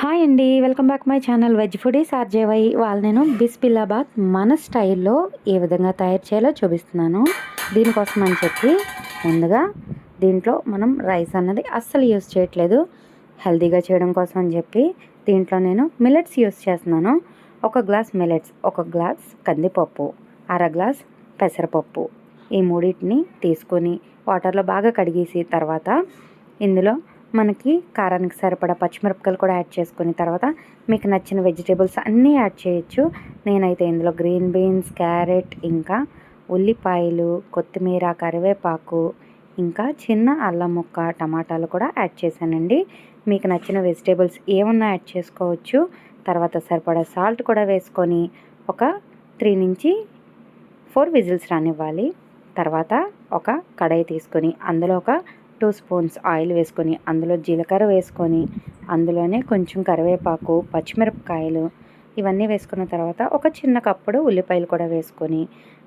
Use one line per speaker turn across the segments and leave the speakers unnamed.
Hi అండి welcome back my channel veg foodies RJY వాళ్ళు నేను బిస్పిల్లాబాద్ మన స్టైల్లో ఏ విధంగా తయారు చేయాలో చూపిస్తున్నాను. దీనికోసం అని చెప్పి ముందుగా దీంట్లో మనం రైస్ అన్నది అస్సలు యూస్ చేయట్లేదు. హెల్తీగా చేయడం కోసం అని చెప్పి దీంట్లో నేను మిల్లెట్స్ యూస్ చేస్తున్నాను. ఒక గ్లాస్ మిల్లెట్స్ ఒక గ్లాస్ కందిపప్పు అర గ్లాస్ పెసరపప్పు ఈ మూడింటిని తీసుకొని వాటర్లో బాగా కడిగేసి తర్వాత ఇందులో మనకి కారానికి సరిపడా పచ్చిమిరపకాయలు కూడా యాడ్ చేసుకుని తర్వాత మీకు నచ్చిన వెజిటేబుల్స్ అన్నీ యాడ్ చేయొచ్చు. నేనైతే ఇందులో గ్రీన్ బీన్స్ క్యారెట్ ఇంకా ఉల్లిపాయలు కొత్తిమీర కరివేపాకు ఇంకా చిన్న అల్లం ముక్క టమాటాలు కూడా యాడ్ చేశానండి. మీకు నచ్చిన వెజిటేబుల్స్ ఏమన్నా యాడ్ చేసుకోవచ్చు. తర్వాత సరిపడా సాల్ట్ కూడా వేసుకొని ఒక త్రీ నుంచి ఫోర్ విజిల్స్ రానివ్వాలి. తర్వాత ఒక కడాయి తీసుకొని అందులో ఒక టూ స్పూన్స్ ఆయిల్ వేసుకొని అందులో జీలకర్ర వేసుకొని అందులోనే కొంచెం కరివేపాకు పచ్చిమిరపకాయలు ఇవన్నీ వేసుకున్న తర్వాత ఒక చిన్న కప్పుడు ఉల్లిపాయలు కూడా వేసుకొని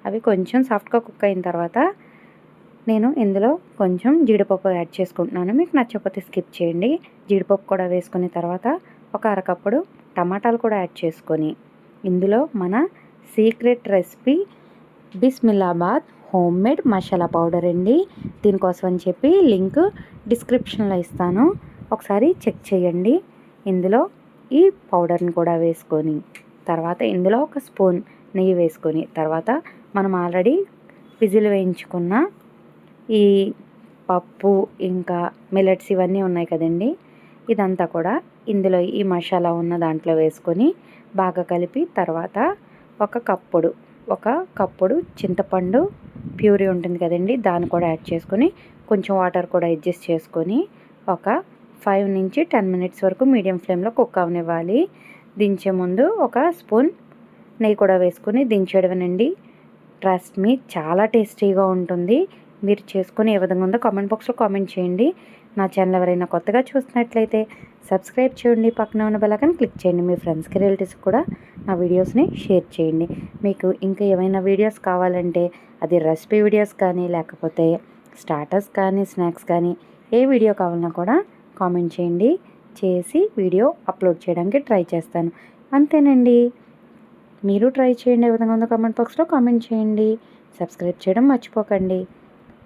అవి కొంచెం సాఫ్ట్గా కుక్ అయిన తర్వాత నేను ఇందులో కొంచెం జీడిపప్పు యాడ్ చేసుకుంటున్నాను. మీకు నచ్చకపోతే స్కిప్ చేయండి. జీడిపప్పు కూడా వేసుకున్న తర్వాత ఒక అరకప్పుడు టమాటాలు కూడా యాడ్ చేసుకొని ఇందులో మన సీక్రెట్ రెసిపీ బిస్మిల్లాబాద్ హోమ్ మేడ్ మసాలా పౌడర్ అండి. దీనికోసం అని చెప్పి లింక్ డిస్క్రిప్షన్లో ఇస్తాను. ఒకసారి చెక్ చేయండి. ఇందులో ఈ పౌడర్ని కూడా వేసుకొని తర్వాత ఇందులో ఒక స్పూన్ నెయ్యి వేసుకొని తర్వాత మనం ఆల్రెడీ విజిల్ వేయించుకున్న ఈ పప్పు ఇంకా మిల్లెట్స్ ఇవన్నీ ఉన్నాయి కదండి. ఇదంతా కూడా ఇందులో ఈ మసాలా ఉన్న దాంట్లో వేసుకొని బాగా కలిపి తర్వాత ఒక కప్పుడు ఒక కప్పుడు చింతపండు ప్యూరీ ఉంటుంది కదండి దాన్ని కూడా యాడ్ చేసుకొని కొంచెం వాటర్ కూడా అడ్జస్ట్ చేసుకొని ఒక ఫైవ్ నుంచి టెన్ మినిట్స్ వరకు మీడియం ఫ్లేమ్లో కుక్ అవనివ్వాలి. దించే ముందు ఒక స్పూన్ నెయ్యి కూడా వేసుకొని దించేయడమేనండి. ట్రస్ట్ మీ చాలా టేస్టీగా ఉంటుంది. మీరు చేసుకుని ఏ విధంగా ఉందో కామెంట్ బాక్స్లో కామెంట్ చేయండి. నా ఛానల్ ఎవరైనా కొత్తగా చూస్తున్నట్లయితే సబ్స్క్రైబ్ చేయండి. పక్కన ఉన్న బెల్లకని క్లిక్ చేయండి. మీ ఫ్రెండ్స్కి రిలేటివ్స్ కూడా నా వీడియోస్ని షేర్ చేయండి. మీకు ఇంకా ఏమైనా వీడియోస్ కావాలంటే అది రెసిపీ వీడియోస్ కానీ లేకపోతే స్టార్టర్స్ కానీ స్నాక్స్ కానీ ఏ వీడియో కావాలన్నా కూడా కామెంట్ చేయండి. చేసి వీడియో అప్లోడ్ చేయడానికి ట్రై చేస్తాను. అంతేనండి. మీరు ట్రై చేయండి. ఏ విధంగా ఉందో కామెంట్ బాక్స్లో కామెంట్ చేయండి. సబ్స్క్రైబ్ చేయడం మర్చిపోకండి.